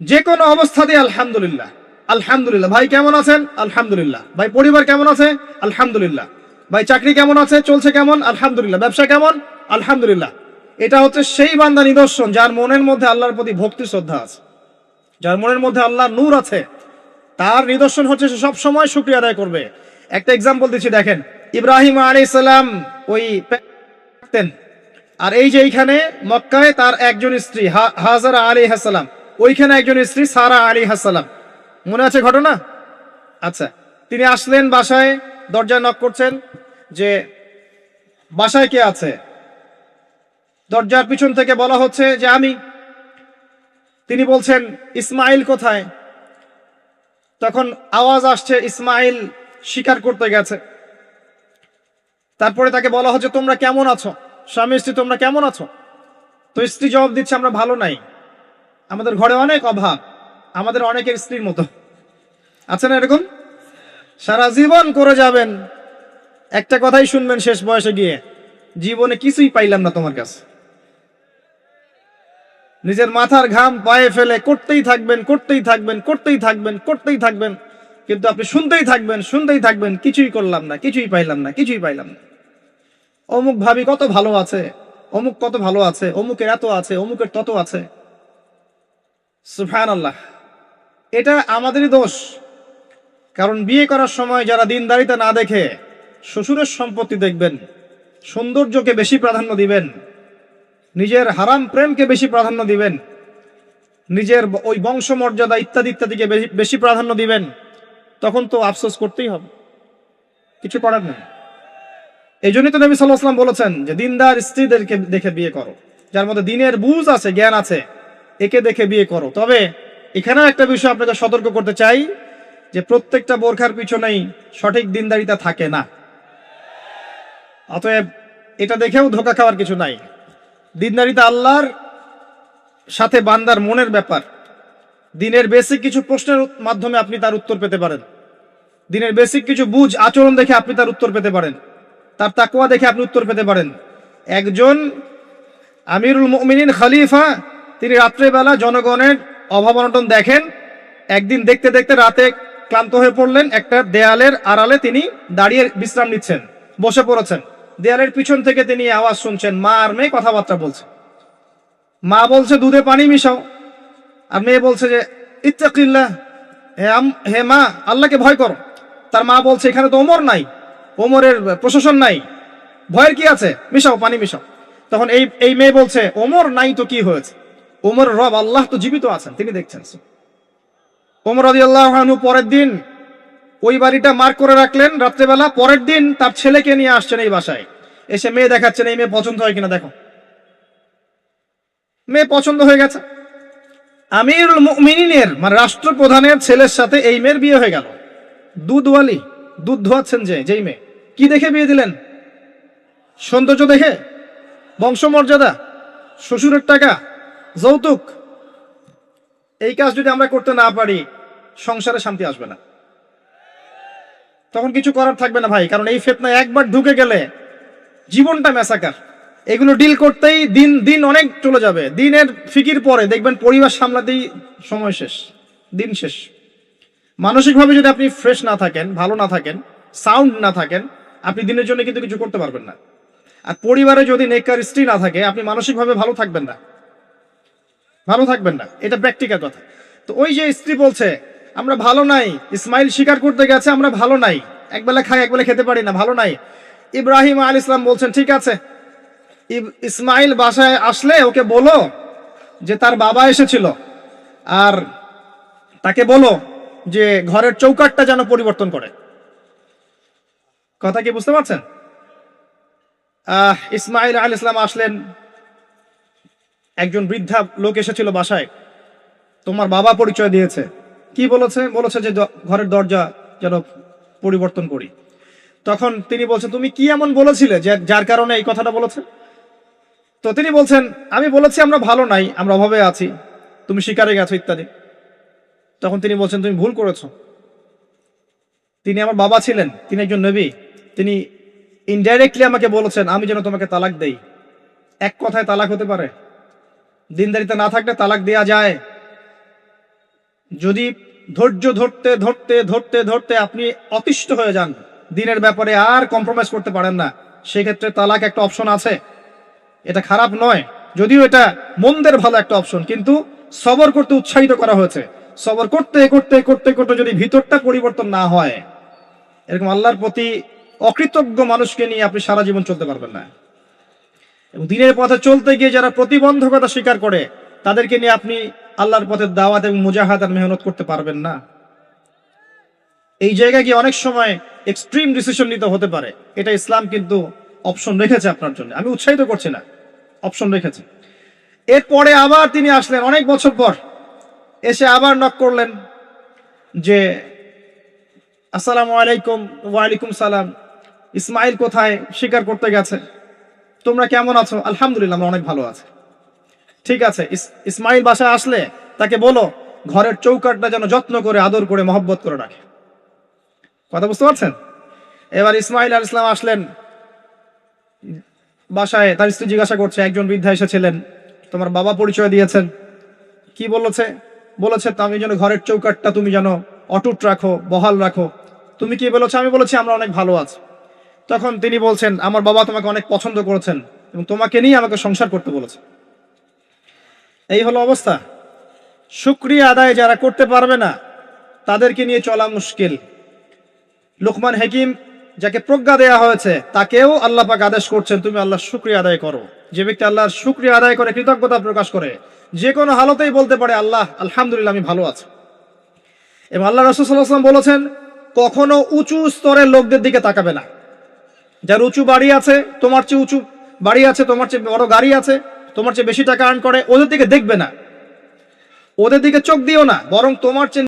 যে কোনো অবস্থাতে আলহামদুলিল্লাহ। আলহামদুলিল্লাহ। ভাই কেমন আছেন? আলহামদুলিল্লাহ। ভাই পরিবার কেমন আছে? আলহামদুলিল্লাহ। ভাই চাকরি কেমন আছে? চলছে কেমন? আলহামদুলিল্লাহ। ব্যবসা কেমন? আলহামদুলিল্লাহ। এটা হচ্ছে সেই বান্দা নিদর্শন, যার মনের মধ্যে আল্লাহর প্রতি ভক্তি, শ্রদ্ধা আছে। যার মনের মধ্যে আল্লাহর নূর আছে, তার নিদর্শন হচ্ছে সে সব সময় শুক্রিয়া আদায় করবে। একটা এক্সাম্পল দিচ্ছি, দেখেন। ইব্রাহিম আলী সালাম ওই আর এই যে এইখানে মক্কায় তার একজন স্ত্রী হাজারা আলী হাসালাম ওইখানে একজন স্ত্রী, সারা আলী হাসালাম। মনে আছে ঘটনা? আচ্ছা তিনি আসলেন বাসায়, দরজায় নক করছেন যে, বাসায় কে আছে? দরজার পিছন থেকে বলা হচ্ছে যে, আমি। তিনি বলছেন, ইসমাইল কোথায়? তখন আওয়াজ আসছে, ইসমাইল শিকার করতে গেছে। তারপরে তাকে বলা হচ্ছে, তোমরা কেমন আছো? স্বামী স্ত্রী, তোমরা কেমন আছো? তো স্ত্রী জবাব দিচ্ছে, আমরা ভালো নাই। আমাদের ঘরে অনেক অভাব। আমাদের অনেকের স্ত্রীর মতো। আছে না এরকম? সারা জীবন করে যাবেন। একটা কথাই শুনবেন শেষ বয়সে গিয়ে, জীবনে কিছুই পাইলাম না তোমার কাছে। নিজের মাথার ঘাম পায়ে ফেলে করতেই থাকবেন করতেই থাকবেন করতেই থাকবেন করতেই থাকবেন। কিন্তু আপনি শুনতেই থাকবেন শুনতেই থাকবেন, কিছুই করলাম না, কিছুই পাইলাম না, কিছুই পাইলাম না। অমুক ভাবি কত ভালো আছে, অমুক কত ভালো আছে, অমুকের এত আছে, অমুকের তত আছে। সুফান আল্লাহ এটা আমাদেরই দোষ। কারণ বিয়ে করার সময় যারা দিনদারিতা না দেখে, শ্বশুরের সম্পত্তি দেখবেন, সৌন্দর্যকে বেশি প্রাধান্য দিবেন, নিজের হারাম প্রেমকে বেশি প্রাধান্য দিবেন, নিজের ওই বংশমর্যাদা ইত্যাদি ইত্যাদিকে বেশি- প্রাধান্য দিবেন, তখন তো আফসোস করতেই হবে। কিছু করার নেই। এই জন্যই তো নবী সাল্লাহ বলেছেন যে, দিনদার স্ত্রীদেরকে দেখে বিয়ে করো। যার মধ্যে দিনের বুঝ আছে, জ্ঞান আছে একে দেখে বিয়ে করো। তবে এখানেও একটা বিষয় আপনাকে সতর্ক করতে চাই, যে প্রত্যেকটা বোরখার পিছনেই সঠিক দিনদারিতা থাকে না। অতএব এটা দেখেও ধোকা খাওয়ার কিছু নাই। দিনদারিতা আল্লাহর সাথে বান্দার মনের ব্যাপার। দিনের বেসিক কিছু প্রশ্নের মাধ্যমে আপনি তার উত্তর পেতে পারেন। দিনের বেসিক কিছু বুঝ আচরণ দেখে আপনি তার উত্তর পেতে পারেন। তার তাকুয়া দেখে আপনি উত্তর পেতে পারেন। একজন আমিরুল মুমিনিন খলিফা তিনি রাত্রেবেলা জনগণের অভাব অনটন দেখেন। একদিন দেখতে দেখতে রাতে ক্লান্ত হয়ে পড়লেন, একটা দেয়ালের আড়ালে তিনি দাঁড়িয়ে বিশ্রাম নিচ্ছেন, বসে পড়েছেন। দেয়ালের পিছন থেকে তিনি আওয়াজ শুনছেন, মা আর মেয়ে কথাবার্তা বলছে। মা বলছে, দুধে পানি মিশাও। আর মেয়ে বলছে যে, ইত্তাকিল্লাহ, হে আম- হে মা, আল্লাহকে ভয় করো। তার মা বলছে, এখানে তো ওমর নাই, ওমরের প্রশাসন নাই। ভয়ের কি আছে? মিশাও, পানি মিশাও। তখন এই এই মেয়ে বলছে, ওমর নাই তো কি হয়েছে? ওমর রব আল্লাহ তো জীবিত আছেন, তিনি দেখছেন। ওমর রাজি আল্লাহ পরের দিন ওই বাড়িটা মার্ক করে রাখলেন রাত্রেবেলা, পরের দিন তার ছেলেকে নিয়ে আসছেন এই বাসায়। এসে মেয়ে দেখাচ্ছেন, এই মেয়ে পছন্দ হয় কিনা দেখো। মেয়ে পছন্দ হয়ে গেছে। আমিরুল মিনিনের মানে রাষ্ট্রপ্রধানের ছেলের সাথে এই মেয়ের বিয়ে হয়ে গেল। দুধওয়ালি দুধ ধোয়াচ্ছেন যে, যেই মেয়ে। কি দেখে বিয়ে দিলেন? সৌন্দর্য দেখে? বংশমর্যাদা? শ্বশুরের টাকা? যৌতুক। এই কাজ যদি আমরা করতে না পারি, সংসারে শান্তি আসবে না। তখন কিছু করার থাকবে না ভাই, কারণ এই ফেতনা একবার ঢুকে গেলে জীবনটা মেসাকার এগুলো ডিল করতেই দিন দিন অনেক চলে যাবে। দিনের ফিকির পরে দেখবেন পরিবার সামলাতেই সময় শেষ, দিন শেষ। মানসিকভাবে যদি আপনি ফ্রেশ না থাকেন, ভালো না থাকেন সাউন্ড না থাকেন, আপনি দিনের জন্য কিন্তু কিছু করতে পারবেন না। আর পরিবারে যদি নেকার স্ত্রী না থাকে, আপনি মানসিকভাবে ভালো থাকবেন না। ভালো থাকবেন না। এটা প্র্যাকটিক্যাল কথা। তো ওই যে স্ত্রী বলছে, আমরা ভালো নাই ইসমাইল শিকার করতে গেছে, আমরা ভালো নাই। একবেলা খাই, একবেলা খেতে পারি না, ভালো নাই। ইব্রাহিম আল ইসলাম বলছেন, ঠিক আছে। ইসমাইল বাসায় আসলে ওকে বলো যে তার বাবা এসেছিল আর তাকে বলো যে ঘরের চৌকাটটা যেন পরিবর্তন করে। কথা কি বুঝতে পারছেন? আহ, ইসমাইল আল ইসলাম আসলেন একজন বৃদ্ধা লোক এসেছিল বাসায়। তোমার বাবা পরিচয় দিয়েছে। কি বলেছে? বলেছে যে ঘরের দরজা যেন পরিবর্তন করি। তখন তিনি বলছেন, তুমি কি এমন বলেছিলে যে যার কারণে এই কথাটা বলেছে? তো তিনি বলছেন, আমি বলেছি আমরা ভালো নাই, আমরা অভাবে আছি, তুমি শিকারে গেছো, ইত্যাদি। তখন তিনি বলছেন, তুমি ভুল করেছ। তিনি আমার বাবা ছিলেন, তিনি একজন নবী। তিনি ইনডাইরেক্টলি আমাকে বলেছেন, আমি যেন তোমাকে তালাক দেই। এক কথায় তালাক হতে পারে। দিনদারিতে না থাকলে তালাক দেয়া যায়। যদি ধৈর্য ধরতে ধরতে ধরতে ধরতে আপনি অতিষ্ঠ হয়ে যান, দিনের ব্যাপারে আর কম্প্রোমাইজ করতে পারেন না। সেক্ষেত্রে তালাক একটা অপশন আছে। এটা খারাপ নয়। যদিও এটা মন্দের ভালো একটা অপশন কিন্তু সবর করতে উৎসাহিত করা হয়েছে। সবর করতে করতে করতে করতে যদি ভিতরটা পরিবর্তন না হয়, এরকম আল্লাহর প্রতি অকৃতজ্ঞ মানুষকে নিয়ে আপনি সারা জীবন চলতে পারবেন না। এবং দিনের পথে চলতে গিয়ে যারা প্রতিবন্ধকতা স্বীকার করে, তাদেরকে নিয়ে আপনি আল্লাহর পথে দাওয়াত এবং মুজাহাদ আর মেহনত করতে পারবেন না। এই জায়গায় গিয়ে অনেক সময় এক্সট্রিম ডিসিশন নিতে হতে পারে। এটা ইসলাম কিন্তু অপশন রেখেছে আপনার জন্য। আমি উৎসাহিত করছি না। অপশন রেখেছে। এরপরে আবার তিনি আসলেন অনেক বছর পর। এসে আবার নক করলেন যে, আসসালামু আলাইকুম, ওয়ালাইকুম সালাম। ইসমাইল কোথায়? স্বীকার করতে গেছে। তোমরা কেমন আছো? আলহামদুলিল্লাহ, আমরা অনেক ভালো আছি। ঠিক আছে ইসমাইল বাসায় আসলে তাকে বলো, ঘরের চৌকাটটা যেন যত্ন করে, আদর করে, মহব্বত করে রাখে। কথা বুঝতে পারছেন? এবার ইসমাইল আল ইসলাম আসলেন, বাসায়, তার স্ত্রী জিজ্ঞাসা করছে, একজন বৃদ্ধা এসেছিলেন, তোমার বাবা পরিচয় দিয়েছেন? কি বলেছে? বলেছে, তো আমি যেন ঘরের চৌকাটটা তুমি যেন অটুট রাখো, বহাল রাখো। তুমি কি বলেছ? আমি বলেছি, আমরা অনেক ভালো আছি। তখন তিনি বলছেন, আমার বাবা তোমাকে অনেক পছন্দ করেছেন এবং তোমাকে নিয়ে আমাকে সংসার করতে বলেছে। এই হলো অবস্থা। শুক্রিয়া আদায় যারা করতে পারবে না, তাদেরকে নিয়ে চলা মুশকিল। লুকমান হাকিম যাকে প্রজ্ঞা দেয়া হয়েছে, তাকেও আল্লাহ পাক আদেশ করছেন, তুমি আল্লাহ শুক্রিয়া আদায় করো। যে ব্যক্তি আল্লাহর শুক্রিয়া আদায় করে কৃতজ্ঞতা প্রকাশ করে, যে কোনো হালতেই বলতে পারে, আল্লাহ, আলহামদুলিল্লাহ, আমি ভালো আছি। এবং আল্লাহ রসুল্লাহাম বলেছেন, কখনো উঁচু স্তরের লোকদের দিকে তাকাবে না। যার উঁচু বাড়ি আছে, তোমার চেয়ে উঁচু বাড়ি আছে, তোমার চেয়ে বড় গাড়ি আছে, তোমার চেয়ে বেশি টাকা আর্ন করে, ওদের দিকে দেখবে না। ওদের দিকে চোখ দিও না, বরং তোমার চেয়ে